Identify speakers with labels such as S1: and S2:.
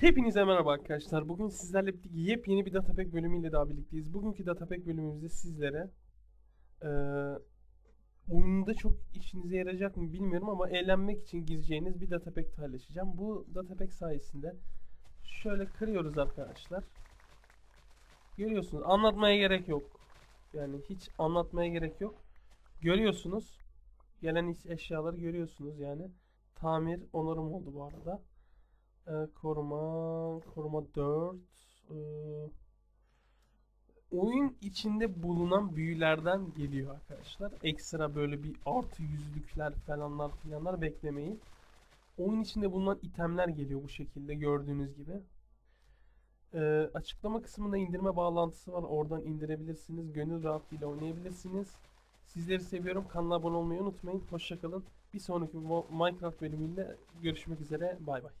S1: Hepinize merhaba arkadaşlar. Bugün sizlerle birlikte yepyeni bir Datapack bölümüyle daha birlikteyiz. Bugünkü Datapack bölümümüzde sizlere eee oyunda çok işinize yarayacak mı bilmiyorum ama eğlenmek için gireceğiniz bir Datapack paylaşacağım. Bu Datapack sayesinde şöyle kırıyoruz arkadaşlar. Görüyorsunuz. Anlatmaya gerek yok. Yani hiç anlatmaya gerek yok. Görüyorsunuz. Gelen eşyaları görüyorsunuz yani. Tamir onarım oldu bu arada. Ee, koruma, koruma 4. Ee, oyun içinde bulunan büyülerden geliyor arkadaşlar. Ekstra böyle bir artı yüzlükler falanlar filanlar beklemeyin. Oyun içinde bulunan itemler geliyor bu şekilde gördüğünüz gibi. Ee, açıklama kısmında indirme bağlantısı var. Oradan indirebilirsiniz. Gönül rahatlığıyla oynayabilirsiniz. Sizleri seviyorum. Kanala abone olmayı unutmayın. Hoşçakalın. Bir sonraki Minecraft bölümünde görüşmek üzere. Bay bay.